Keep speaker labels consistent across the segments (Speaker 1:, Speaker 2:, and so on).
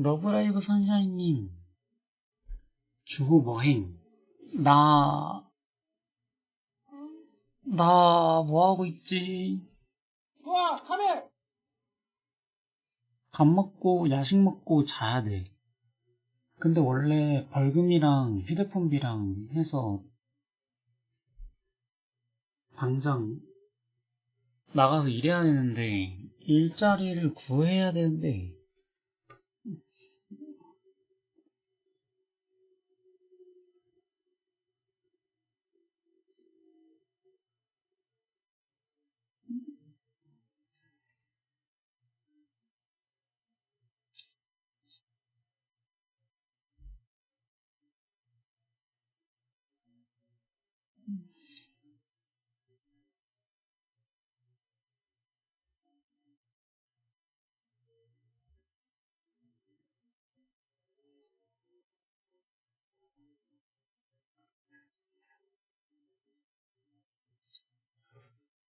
Speaker 1: 러브라이브 선샤인님, 주호 뭐행? 나, 나 뭐하고 있지?
Speaker 2: 와, 카멜!
Speaker 1: 밥 먹고 야식 먹고 자야 돼. 근데 원래 벌금이랑 휴대폰비랑 해서 당장 나가서 일해야 되는데 일자리를 구해야 되는데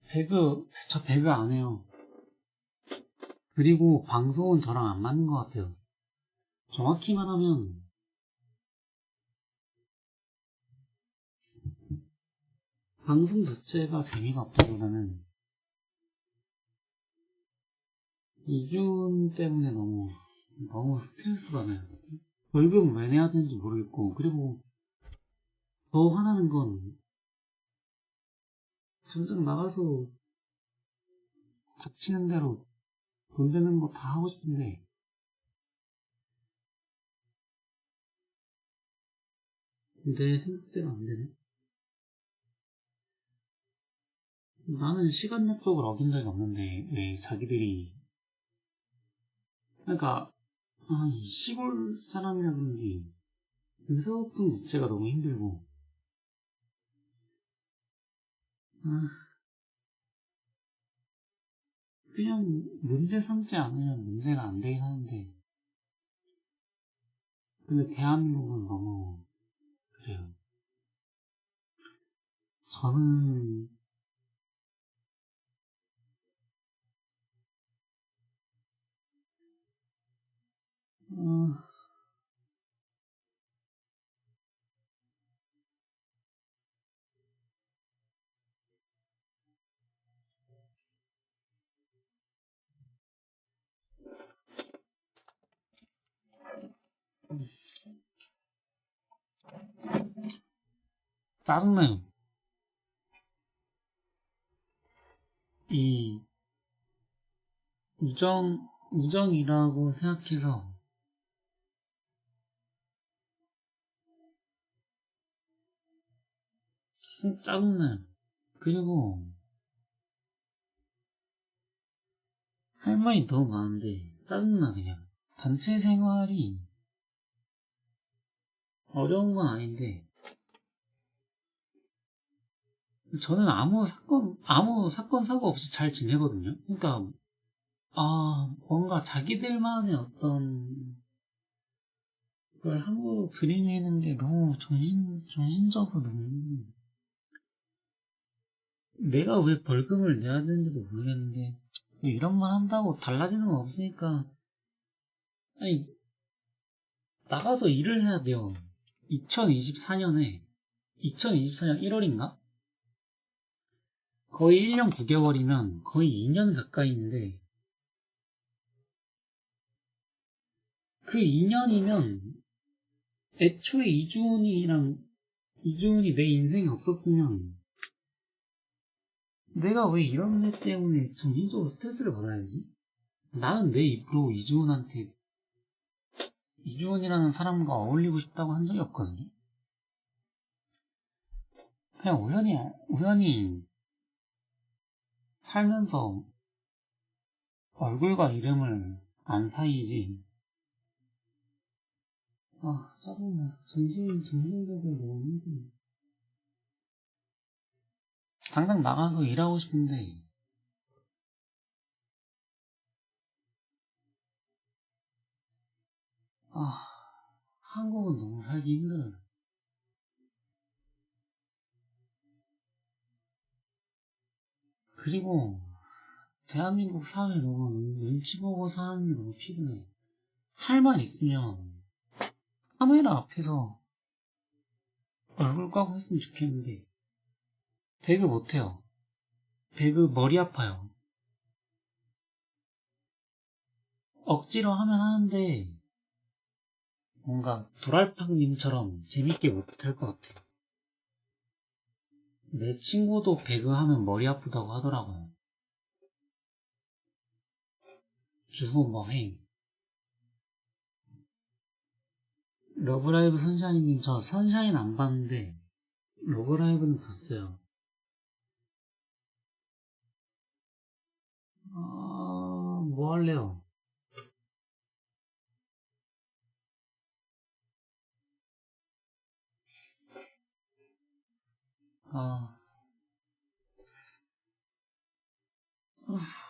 Speaker 1: 배그 저 배그 안 해요. 그리고 방송은 저랑 안 맞는 것 같아요. 정확히 말하면 방송 자체가 재미가 없다보다는 이준 때문에 너무 너무 스트레스 받아요. 월급 왜 내야 되는지 모르겠고 그리고 더 화나는 건 당장 나가서 닥치는 대로 돈 되는 거 다 하고 싶은데 내 생각대로 안 되네. 나는 시간 약속을 어긴 적이 없는데 왜 자기들이 그러니까 아, 이 시골 사람이라 그런지 의사소통 자체가 너무 힘들고 아, 그냥 문제 삼지 않으면 문제가 안 되긴 하는데. 근데 대한민국은 너무 그래요. 저는 어, 짜증나요. 이 우정 우정이라고 생각해서 짜증, 짜증나요. 그리고 할 말이 너무 많은데 짜증나 그냥 단체 생활이 어려운 건 아닌데 저는 아무 사건 아무 사건 사고 없이 잘 지내거든요. 그러니까 아 뭔가 자기들만의 어떤 걸 함부로 들이미는 게 너무 정신 정신적으로 너무 내가 왜 벌금을 내야 되는지도 모르겠는데 이런 말 한다고 달라지는 건 없으니까 아니 나가서 일을 해야 돼요. 2024년에 2024년 1월인가? 거의 1년 9개월이면 거의 2년 가까이인데 그 2년이면 애초에 이주은이랑 이주은이 내 인생에 없었으면 내가 왜 이런 애 때문에 정신적으로 스트레스를 받아야지? 나는 내 입으로 이주은한테 이주은이라는 사람과 어울리고 싶다고 한 적이 없거든요. 그냥 우연히 우연히 살면서 얼굴과 이름을 안 사이지. 아, 짜증나. 정신, 정신적으로 너무 힘들어. 당장 나가서 일하고 싶은데, 아, 한국은 너무 살기 힘들어요. 그리고, 대한민국 사회 너무 눈치 보고 사는 게 너무 피곤해. 할 말 있으면 카메라 앞에서 얼굴 까고 했으면 좋겠는데 배그 못해요. 배그 머리 아파요. 억지로 하면 하는데 뭔가 도랄팡님처럼 재밌게 못할 것 같아요. 내 친구도 배그 하면 머리 아프다고 하더라고요. 주부 뭐해? 러브라이브 선샤인님, 저 선샤인 안 봤는데, 러브라이브는 봤어요. 아, 뭐 할래요? 아, 아.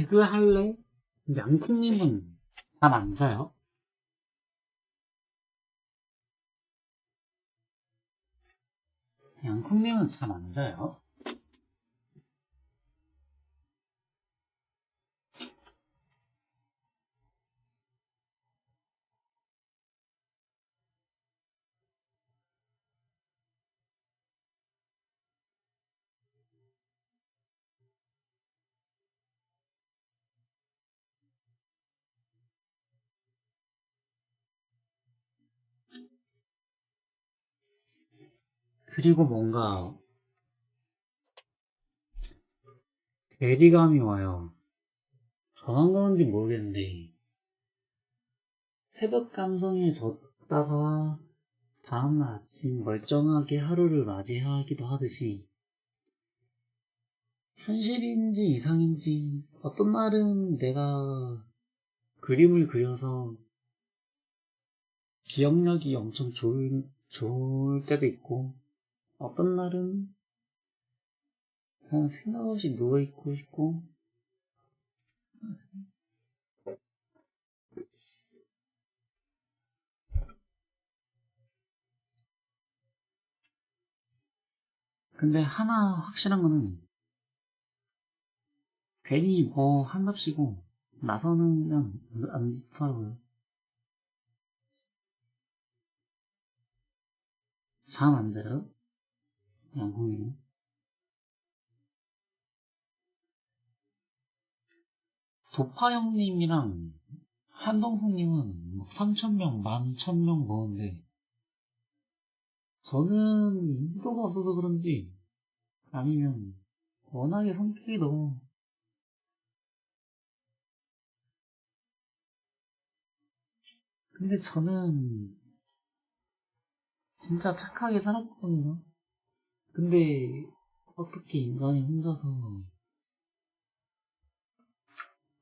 Speaker 1: 배그 할래? 양콩님은 잠안 자요? 양콩님은 잠안 자요? 그리고 뭔가 괴리감이 와요. 저만 그런지 모르겠는데 새벽 감성에 젖다가 다음날 아침 멀쩡하게 하루를 맞이하기도 하듯이 현실인지 이상인지 어떤 날은 내가 그림을 그려서 기억력이 엄청 좋을, 좋을 때도 있고 어떤 날은 그냥 생각 없이 누워있고 싶고 근데 하나 확실한 거는 괜히 뭐 한답시고 나서는 안 좋더라고요. 잠 안 자요? 양콩이 도파 형님이랑 한동숙님은 3천명, 11,000명 보는데 저는 인지도가 없어서 그런지 아니면 워낙에 성격이 너무 근데 저는 진짜 착하게 살았거든요. 근데 어떻게 인간이 혼자서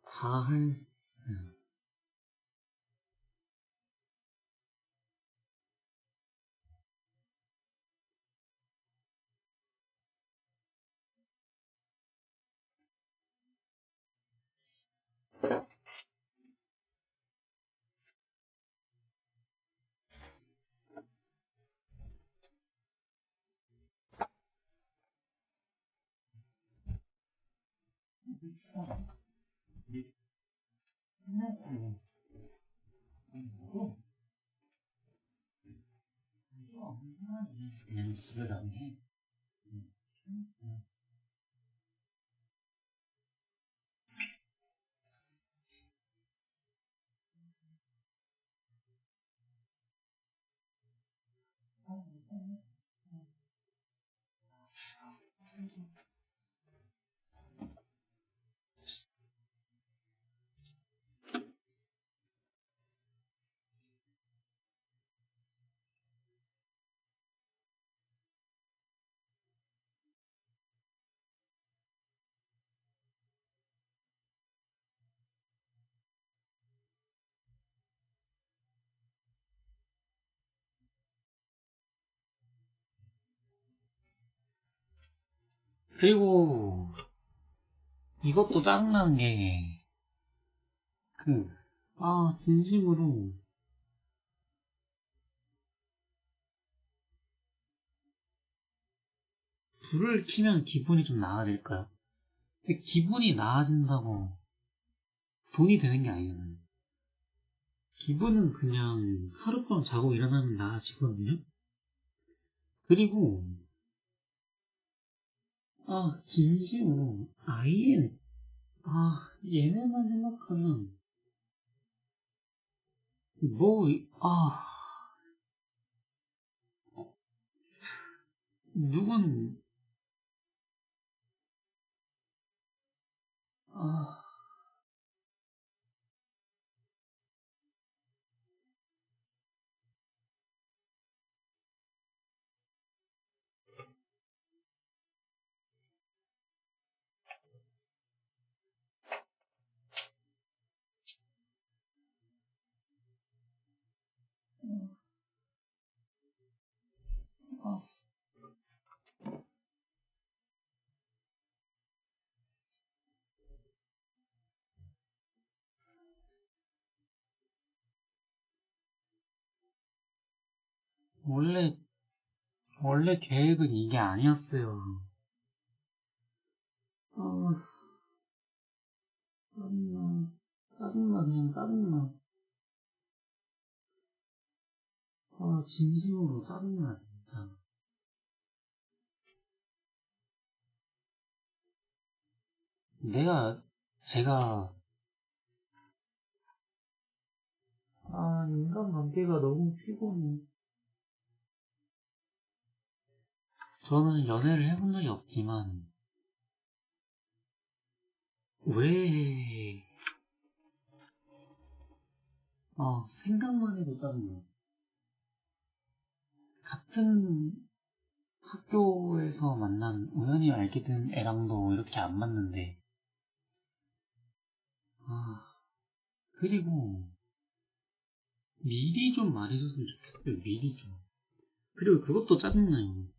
Speaker 1: 다 할 수... 있어요? 음, 집에 가니. 음, 음. 그리고 이것도 짜증나는 게, 그, 아, 진심으로. 불을 켜면 기분이 좀 나아질까요? 근데 기분이 나아진다고 돈이 되는 게 아니잖아요. 기분은 그냥 하룻밤 자고 일어나면 나아지거든요? 그리고, 아, 진심으로, 아예, 아, 얘네만 생각하면, 뭐, 아, 누군, 아, 아. 원래, 원래 계획은 이게 아니었어요. 아, 짜증나. 짜증나, 그냥 짜증나. 아, 진심으로 짜증나, 진짜. 내가, 제가, 아, 인간관계가 너무 피곤해. 저는 연애를 해본 적이 없지만, 왜, 어, 생각만 해도 짜증나. 같은 학교에서 만난 우연히 알게 된 애랑도 이렇게 안 맞는데, 아, 그리고, 미리 좀 말해줬으면 좋겠어요, 미리 좀. 그리고 그것도 짜증나요.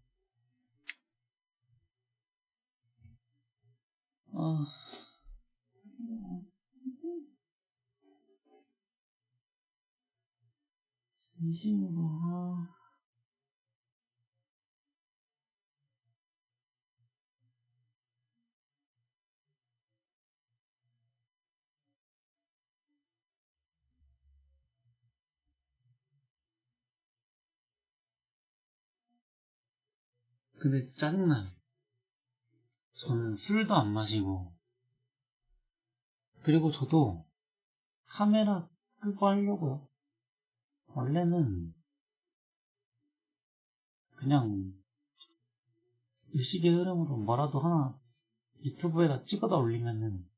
Speaker 1: 아, 진심으로, 아. 근데 짜증나요. 저는 술도 안 마시고, 그리고 저도 카메라 끄고 하려고요. 원래는 그냥 의식의 흐름으로 뭐라도 하나 유튜브에다 찍어다 올리면은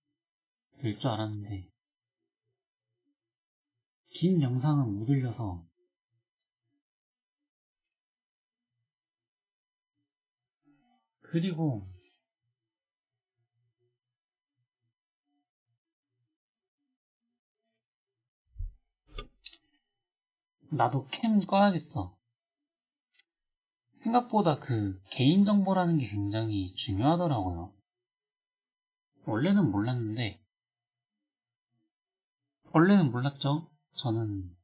Speaker 1: 될 줄 알았는데, 긴 영상은 못 올려서 그리고 나도 캠 꺼야겠어. 생각보다 그 개인정보라는 게 굉장히 중요하더라고요. 원래는 몰랐는데, 원래는 몰랐죠? 저는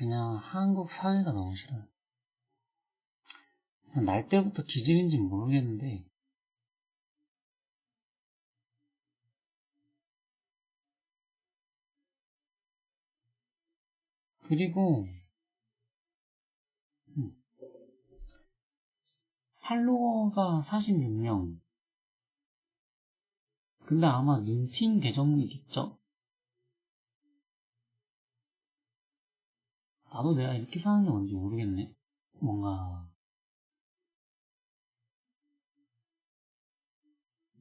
Speaker 1: 그냥 한국 사회가 너무 싫어요. 날 때부터 기질인지 모르겠는데, 그리고, 음, 팔로워가 46명. 근데 아마 눈팅 계정이겠죠? 나도 내가 이렇게 사는 게 뭔지 모르겠네. 뭔가,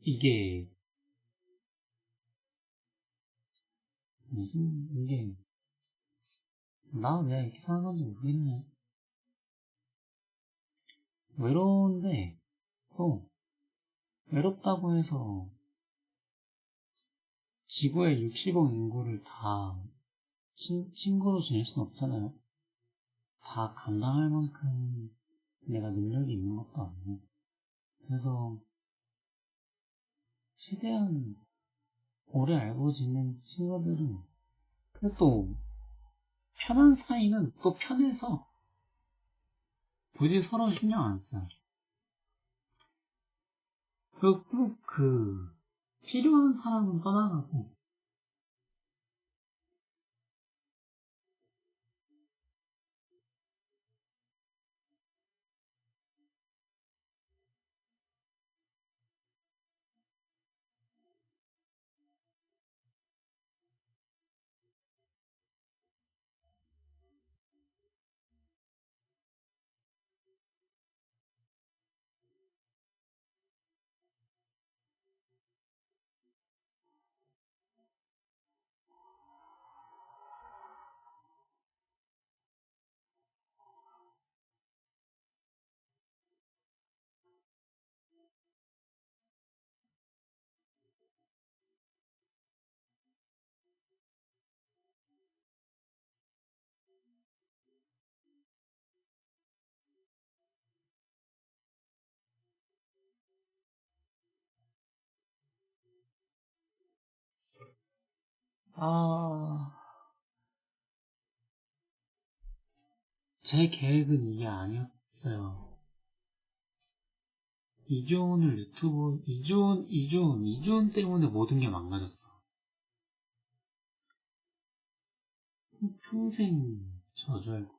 Speaker 1: 이게, 무슨, 이게, 나도 내가 이렇게 사는 건지 모르겠네. 외로운데, 또, 외롭다고 해서, 지구의 60억 인구를 다 친, 친구로 지낼 순 없잖아요. 다 감당할 만큼 내가 능력이 있는 것도 아니고. 그래서, 최대한 오래 알고 지낸 친구들은, 근데 또, 편한 사이는 또 편해서, 굳이 서로 신경 안 써요. 그리고 꼭 그, 필요한 사람은 떠나가고, 아, 제 계획은 이게 아니었어요. 이주훈을 유튜브, 이주훈, 이주훈, 이주훈 때문에 모든 게 망가졌어. 평생 저주할 거.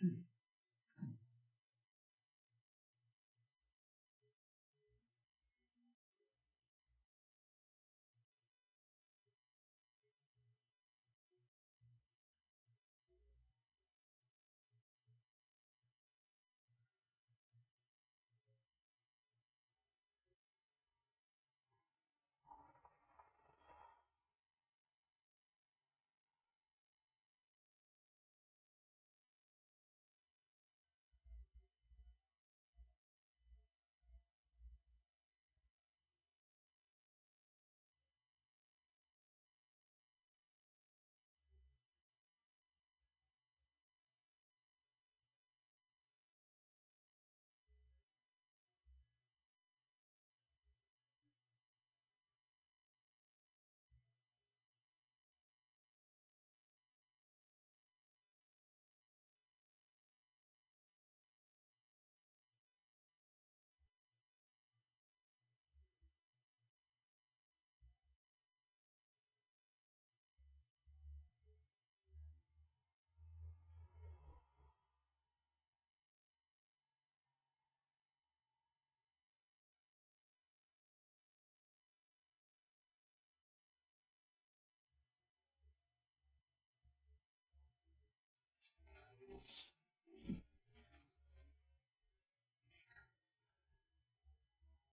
Speaker 1: see. wolves.